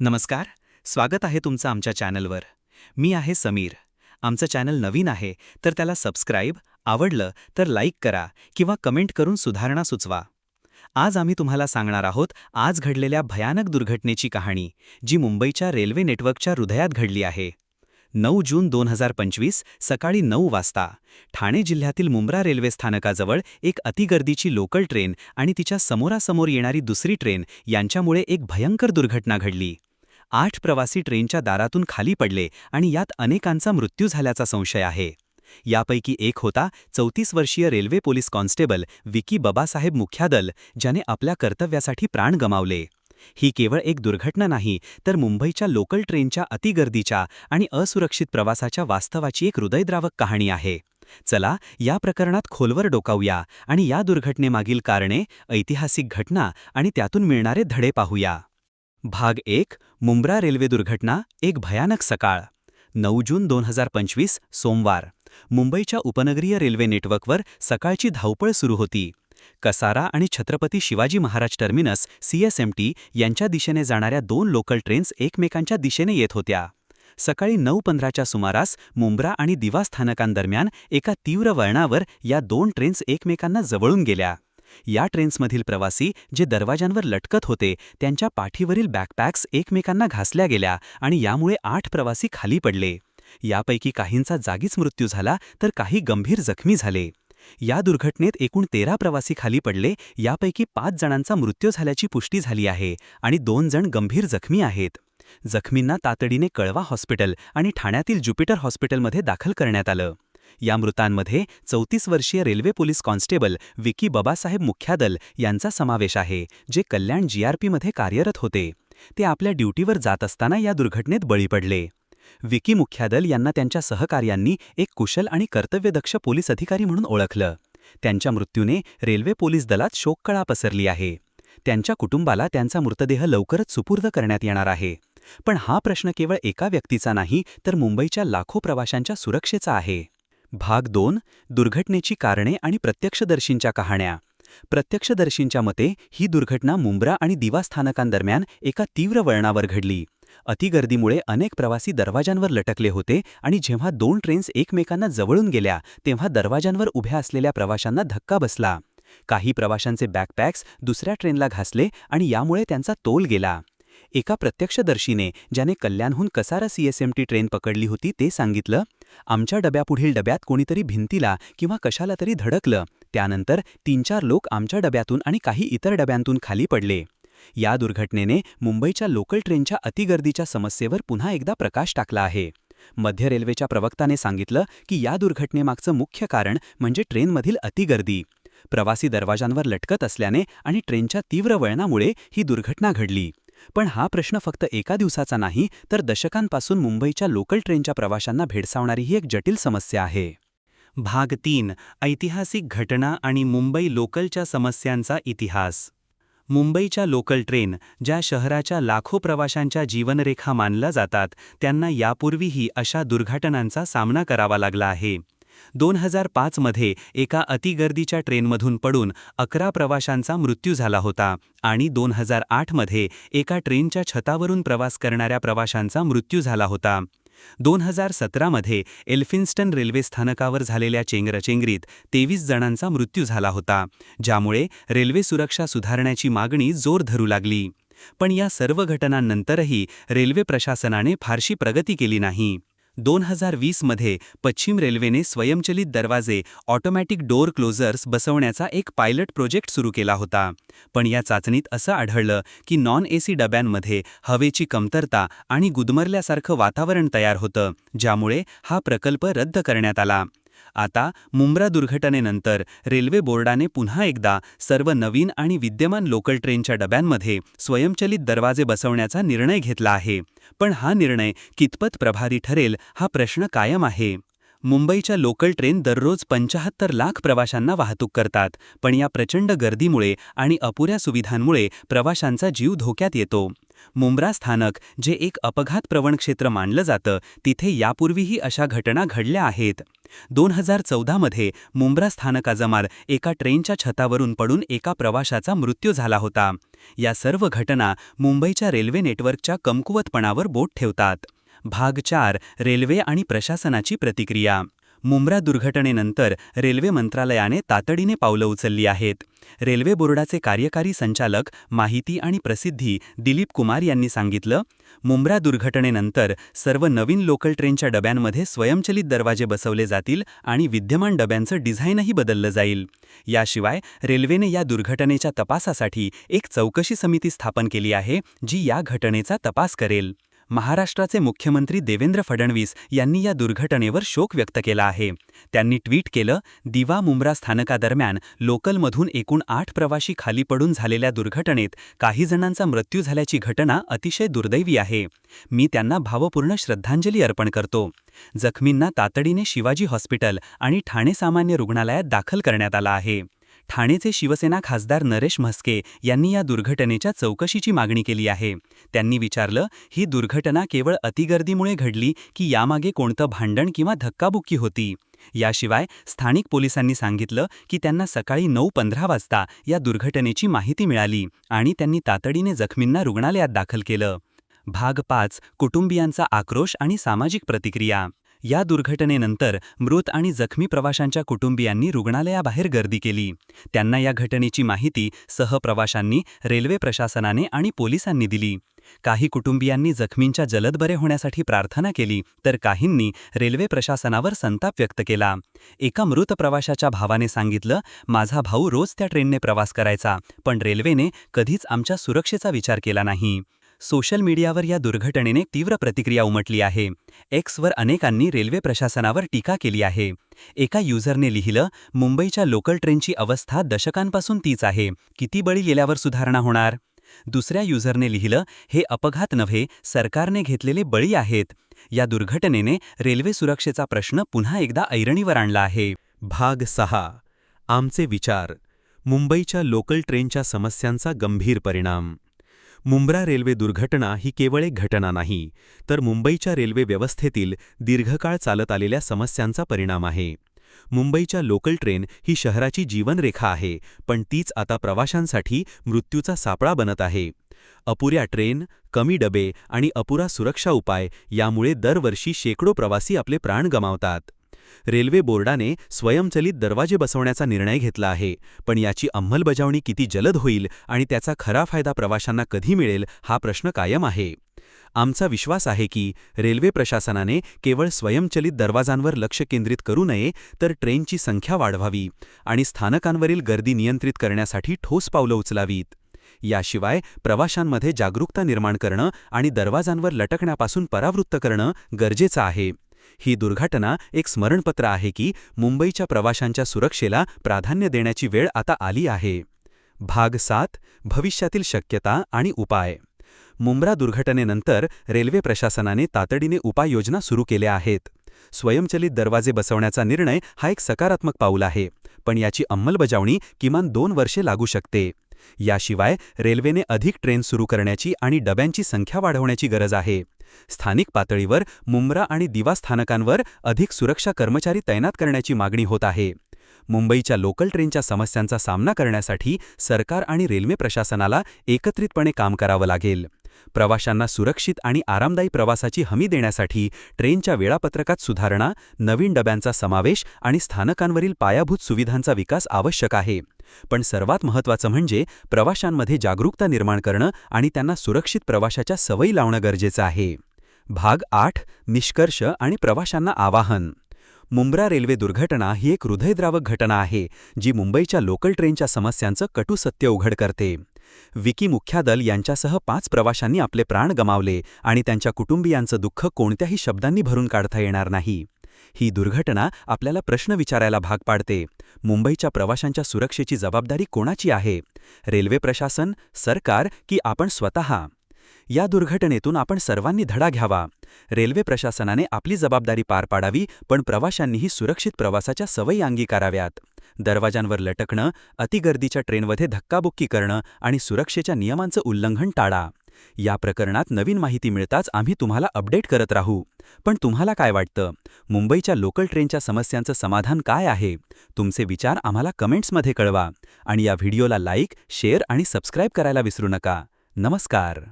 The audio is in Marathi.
नमस्कार स्वागत आहे तुमचं आमच्या चॅनलवर. मी आहे समीर. आमचं चॅनल नवीन आहे तर त्याला सबस्क्राईब आवडलं तर लाईक करा किंवा कमेंट करून सुधारणा सुचवा. आज आम्ही तुम्हाला सांगणार आहोत आज घडलेल्या भयानक दुर्घटनेची कहाणी जी मुंबईच्या रेल्वे नेटवर्कच्या हृदयात घडली आहे. नऊ जून दोन हजार पंचवीस सकाळी नऊ वाजता ठाणे जिल्ह्यातील मुंब्रा रेल्वे स्थानकाजवळ एक अतिगर्दीची लोकल ट्रेन आणि तिच्या समोरासमोर येणारी दुसरी ट्रेन यांच्यामुळे एक भयंकर दुर्घटना घडली. आठ प्रवासी ट्रेनच्या दारातून खाली पडले आणि यात अनेकांचा मृत्यू झाल्याचा संशय आहे. यापैकी एक होता चौतीस वर्षीय railway police constable Vicky Babasaheb Mukhyadal ज्याने आपल्या कर्तव्यासाठी प्राण गमावले. ही केवळ एक दुर्घटना नाही तर मुंबईच्या लोकल ट्रेनच्या अतिगर्दीच्या आणि असुरक्षित प्रवासाच्या वास्तवाची एक हृदयद्रावक कहाणी आहे. चला या प्रकरणात खोलवर डोकावूया आणि या दुर्घटनेमागील कारणे ऐतिहासिक घटना आणि त्यातून मिळणारे धडे पाहूया. भाग एक मुंब्रा रेल्वे दुर्घटना एक भयानक सकाळ. नऊ जून दोन हजार पंचवीस सोमवार. मुंबईच्या उपनगरीय रेल्वे नेटवर्कवर सकाळची धावपळ सुरू होती. कसारा आणि छत्रपती शिवाजी महाराज टर्मिनस सीएसएमटी यांच्या दिशेने जाणाऱ्या दोन लोकल ट्रेन्स एकमेकांच्या दिशेने येत होत्या. सकाळी नऊ पंधराच्या सुमारास मुंब्रा आणि दिवा स्थानकांदरम्यान एका तीव्र वळणावर या दोन ट्रेन्स एकमेकांना जवळून गेल्या. या ट्रेन्समधील प्रवासी जे दरवाजांवर लटकत होते त्यांच्या पाठीवरील बॅकपॅक्स एकमेकांना घासल्या गेल्या आणि यामुळे आठ प्रवासी खाली पडले. यापैकी काहींचा जागीच मृत्यू झाला तर काही गंभीर जखमी झाले. या दुर्घटनेत एकूण तेरा प्रवासी खाली पडले यापैकी पाच जणांचा मृत्यू झाल्याची पुष्टी झाली आहे आणि दोन जण गंभीर जखमी आहेत. जखमींना तातडीने कळवा हॉस्पिटल आणि ठाण्यातील ज्युपिटर हॉस्पिटलमध्ये दाखल करण्यात आलं. या मृतांमध्ये चौतीस वर्षीय railway police constable Vicky Babasaheb Mukhyadal यांचा समावेश आहे जे कल्याण जीआरपीमध्ये कार्यरत होते. ते आपल्या ड्युटीवर जात असताना या दुर्घटनेत बळी पडले. विकी मुख्यादल यांना त्यांच्या सहकार्यांनी एक कुशल आणि कर्तव्यदक्ष पोलीस अधिकारी म्हणून ओळखलं. त्यांच्या मृत्यूने रेल्वे पोलीस दलात शोककळा पसरली आहे. त्यांच्या कुटुंबाला त्यांचा मृतदेह लवकरच सुपूर्द करण्यात येणार आहे. पण हा प्रश्न केवळ एका व्यक्तीचा नाही तर मुंबईच्या लाखो प्रवाशांच्या सुरक्षेचा आहे. भाग दोन दुर्घटनेची कारणे आणि प्रत्यक्षदर्शींच्या कहाण्या. प्रत्यक्षदर्शींच्या मते ही दुर्घटना मुंब्रा आणि दिवा स्थानकांदरम्यान एका तीव्र वळणावर घडली. अतिगर्दीमुळे अनेक प्रवासी दरवाजांवर लटकले होते आणि जेव्हा दोन ट्रेन्स एकमेकांना जवळून गेल्या तेव्हा दरवाजांवर उभ्या असलेल्या प्रवाशांना धक्का बसला. काही प्रवाशांचे बॅकपॅक्स दुसऱ्या ट्रेनला घासले आणि यामुळे त्यांचा तोल गेला. एका प्रत्यक्षदर्शीने ज्याने कल्याणहून कसारा सीएसएमटी ट्रेन पकडली होती ते सांगितलं आमच्या डब्यापुढील डब्यात कोणीतरी भिंतीला किंवा कशाला तरी धडकलं. त्यानंतर तीन चार लोक आमच्या डब्यातून आणि काही इतर डब्यांतून खाली पडले. या दुर्घटनेने मुंबईच्या लोकल ट्रेनच्या अतिगर्दीच्या समस्येवर पुन्हा एकदा प्रकाश टाकला आहे. मध्य रेल्वेच्या प्रवक्ताने सांगितलं की या दुर्घटनेमागचं मुख्य कारण म्हणजे ट्रेनमधील अतिगर्दी. प्रवासी दरवाजांवर लटकत असल्याने आणि ट्रेनच्या तीव्र वळणामुळे ही दुर्घटना घडली. पण हा प्रश्न फक्त एका दिवसाचा नाही तर दशकांपासून मुंबईच्या लोकल ट्रेनच्या प्रवाशांना भेडसावणारी ही एक जटिल समस्या आहे. भाग तीन ऐतिहासिक घटना आणि मुंबई लोकलच्या समस्यांचा इतिहास. मुंबईच्या लोकल ट्रेन ज्या शहराच्या लाखो प्रवाशांच्या जीवनरेखा मानल्या जातात त्यांना यापूर्वीही अशा दुर्घटनांचा सामना करावा लागला आहे. दोन हजार पाचमध्ये एका अतिगर्दीच्या ट्रेनमधून पडून अकरा प्रवाशांचा मृत्यू झाला होता आणि दोन हजार आठमध्ये एका ट्रेनच्या छतावरून प्रवास करणाऱ्या प्रवाशांचा मृत्यू झाला होता. दोन हजार सतरामध्ये एल्फिन्स्टन रेल्वे स्थानकावर झालेल्या चेंगरचेंगरीत तेवीस जणांचा मृत्यू झाला होता ज्यामुळे रेल्वे सुरक्षा सुधारण्याची मागणी जोर धरू लागली. पण या सर्व घटनांनंतरही रेल्वे प्रशासनाने फारशी प्रगती केली नाही. दोन हजार वीसमध्ये पश्चिम रेल्वेने स्वयंचलित दरवाजे ऑटोमॅटिक डोअर क्लोजर्स बसवण्याचा एक पायलट प्रोजेक्ट सुरू केला होता. पण या चाचणीत असं आढळलं की नॉन एसी डब्यांमध्ये हवेची कमतरता आणि गुदमरल्यासारखं वातावरण तयार होतं ज्यामुळे हा प्रकल्प रद्द करण्यात आला. आता मुंब्रा दुर्घटनेनंतर रेल्वे बोर्डाने पुन्हा एकदा सर्व नवीन आणि विद्यमान लोकल ट्रेनच्या डब्यांमध्ये स्वयंचलित दरवाजे बसवण्याचा निर्णय घेतला आहे. पण हा निर्णय कितपत प्रभारी ठरेल हा प्रश्न कायम आहे. मुंबईच्या लोकल ट्रेन दररोज पंचाहत्तर लाख प्रवाशांना वाहतूक करतात पण या प्रचंड गर्दीमुळे आणि अपुऱ्या सुविधांमुळे प्रवाशांचा जीव धोक्यात येतो. मुंब्रा स्थानक जे एक अपघात प्रवण क्षेत्र मानलं जातं तिथे यापूर्वीही अशा घटना घडल्या आहेत. दोन हजार चौदामध्ये मुंब्रा स्थानकाजमाल एका ट्रेनच्या छतावरून पडून एका प्रवाशाचा मृत्यू झाला होता. या सर्व घटना मुंबईच्या रेल्वे नेटवर्कच्या कमकुवतपणावर बोट ठेवतात. भाग चार रेल्वे आणि प्रशासनाची प्रतिक्रिया. मुंब्रा दुर्घटनेनंतर रेल्वे मंत्रालयाने तातडीने पावलं उचलली आहेत. रेल्वे बोर्डाचे कार्यकारी संचालक माहिती आणि प्रसिद्धी दिलीप कुमार यांनी सांगितलं मुंब्रा दुर्घटनेनंतर सर्व नवीन लोकल ट्रेनच्या डब्यांमध्ये स्वयंचलित दरवाजे बसवले जातील आणि विद्यमान डब्यांचं डिझाईनही बदललं जाईल. याशिवाय रेल्वेने या दुर्घटनेच्या तपासासाठी एक चौकशी समिती स्थापन केली आहे जी या घटनेचा तपास करेल. महाराष्ट्राचे मुख्यमंत्री देवेंद्र फडणवीस यांनी या दुर्घटनेवर शोक व्यक्त केला आहे. त्यांनी ट्विट केलं दिवा मुंब्रा स्थानकादरम्यान लोकलमधून एकूण आठ प्रवाशी खाली पडून झालेल्या दुर्घटनेत काही जणांचा मृत्यू झाल्याची घटना अतिशय दुर्दैवी आहे. मी त्यांना भावपूर्ण श्रद्धांजली अर्पण करतो. जखमींना तातडीने शिवाजी हॉस्पिटल आणि ठाणे सामान्य रुग्णालयात दाखल करण्यात आला आहे. ठाणेचे शिवसेना खासदार नरेश म्हस्के यांनी या दुर्घटनेच्या चौकशीची मागणी केली आहे. त्यांनी विचारलं ही दुर्घटना केवळ अतिगर्दीमुळे घडली की यामागे कोणतं भांडण किंवा धक्काबुक्की होती याशिवाय स्थानिक पोलिसांनी सांगितलं की त्यांना सकाळी नऊ पंधरा वाजता या दुर्घटनेची माहिती मिळाली आणि त्यांनी तातडीने जखमींना रुग्णालयात दाखल केलं. भाग पाच कुटुंबियांचा आक्रोश आणि सामाजिक प्रतिक्रिया. या दुर्घटनेनंतर मृत आणि जखमी प्रवाशांच्या कुटुंबियांनी रुग्णालयाबाहेर गर्दी केली. त्यांना या घटनेची माहिती सहप्रवाशांनी रेल्वे प्रशासनाने आणि पोलिसांनी दिली. काही कुटुंबियांनी जखमींच्या जलद बरे होण्यासाठी प्रार्थना केली तर काहींनी रेल्वे प्रशासनावर संताप व्यक्त केला. एका मृत प्रवाशाच्या भावाने सांगितलं माझा भाऊ रोज त्या ट्रेनने प्रवास करायचा पण रेल्वेने कधीच आमच्या सुरक्षेचा विचार केला नाही. सोशल मीडियावर या दुर्घटनेने तीव्र प्रतिक्रिया उमटली आहे. एक्सवर अनेकांनी रेल्वे प्रशासनावर टीका केली आहे. एका युजरने लिहिलं मुंबईच्या लोकल ट्रेनची अवस्था दशकांपासून तीच आहे. किती बळी गेल्यावर सुधारणा होणार? दुसऱ्या युजरने लिहिलं हे अपघात नव्हे सरकारने घेतलेले बळी आहेत. या दुर्घटनेने रेल्वे सुरक्षेचा प्रश्न पुन्हा एकदा ऐरणीवर आणला आहे. भाग सहा. आमचे विचार. मुंबईच्या लोकल ट्रेनच्या समस्यांचा गंभीर परिणाम. मुंब्रा रेल्वे दुर्घटना ही केवळ एक घटना नाही तर मुंबईच्या रेल्वे व्यवस्थेतील दीर्घकाळ चालत आलेल्या समस्यांचा परिणाम आहे. मुंबईच्या लोकल ट्रेन ही शहराची जीवनरेखा आहे पण तीच आता प्रवाशांसाठी मृत्यूचा सापळा बनत आहे. अपुऱ्या ट्रेन कमी डबे आणि अपुरा सुरक्षा उपाय यामुळे दरवर्षी शेकडो प्रवासी आपले प्राण गमावतात. रेल्वे बोर्डाने स्वयंचलित दरवाजे बसवण्याचा निर्णय घेतला आहे. पण याची अंमलबजावणी किती जलद होईल आणि त्याचा खरा फायदा प्रवाशांना कधी मिळेल हा प्रश्न कायम आहे. आमचा विश्वास आहे की रेल्वे प्रशासनाने केवळ स्वयंचलित दरवाजांवर लक्ष केंद्रित करू नये तर ट्रेनची संख्या वाढवावी आणि स्थानकांवरील गर्दी नियंत्रित करण्यासाठी ठोस पावलं उचलावीत. याशिवाय प्रवाशांमध्ये जागरूकता निर्माण करणं आणि दरवाजांवर लटकण्यापासून परावृत्त करणं गरजेचं आहे. ही दुर्घटना एक स्मरणपत्र आहे की मुंबईच्या प्रवाशांच्या सुरक्षेला प्राधान्य देण्याची वेळ आता आली आहे. भाग सात भविष्यातील शक्यता आणि उपाय. मुंब्रा दुर्घटनेनंतर रेल्वे प्रशासनाने तातडीने उपाययोजना सुरू केल्या आहेत. स्वयंचलित दरवाजे बसवण्याचा निर्णय हा एक सकारात्मक पाऊल आहे पण याची अंमलबजावणी किमान दोन वर्षे लागू शकते. याशिवाय रेल्वेने अधिक ट्रेन सुरू करण्याची आणि डब्यांची संख्या वाढवण्याची गरज आहे. स्थानिक पातळीवर मुंब्रा आणि दिवा स्थानकांवर अधिक सुरक्षा कर्मचारी तैनात करण्याची मागणी होत आहे. मुंबईच्या लोकल ट्रेनच्या समस्यांचा सामना करण्यासाठी सरकार आणि रेल्वे प्रशासनाला एकत्रितपणे काम करावं लागेल. प्रवाशांना सुरक्षित आणि आरामदायी प्रवासाची हमी देण्यासाठी ट्रेनच्या वेळापत्रकात सुधारणा नवीन डब्यांचा समावेश आणि स्थानकांवरील पायाभूत सुविधांचा विकास आवश्यक आहे. पण सर्वात महत्त्वाचं म्हणजे प्रवाशांमध्ये जागरूकता निर्माण करणं आणि त्यांना सुरक्षित प्रवाशाच्या सवयी लावणं गरजेचं आहे. भाग आठ निष्कर्ष आणि प्रवाशांना आवाहन. मुंब्रा रेल्वे दुर्घटना ही एक हृदयद्रावक घटना आहे जी मुंबईच्या लोकल ट्रेनच्या समस्यांचं कटू सत्य उघड करते. विकी मुख्यादल यांच्यासह पाच प्रवाशांनी आपले प्राण गमावले आणि त्यांच्या कुटुंबियांचं दुःख कोणत्याही शब्दांनी भरून काढता येणार नाही. ही दुर्घटना आपल्याला प्रश्न विचारायला भाग पाडते. मुंबईच्या प्रवाशांच्या सुरक्षेची जबाबदारी कोणाची आहे? रेल्वे प्रशासन सरकार की आपण स्वतः? या दुर्घटनेतून आपण सर्वांनी धडा घ्यावा. रेल्वे प्रशासनाने आपली जबाबदारी पार पाडावी पण प्रवाशांनीही सुरक्षित प्रवासाच्या सवयी अंगीकाराव्यात. दरवाजांवर लटकणं अतिगर्दीच्या ट्रेनमध्ये धक्काबुक्की करणं आणि सुरक्षेच्या नियमांचं उल्लंघन टाळा. या प्रकरणात नवीन माहिती मिळताच आम्ही तुम्हाला अपडेट करत राहू. पण तुम्हाला काय वाटतं? मुंबईच्या लोकल ट्रेनच्या समस्यांचं समाधान काय आहे? तुमचे विचार आम्हाला कमेंट्समध्ये कळवा आणि या व्हिडिओला लाईक शेअर आणि सबस्क्राईब करायला विसरू नका. नमस्कार.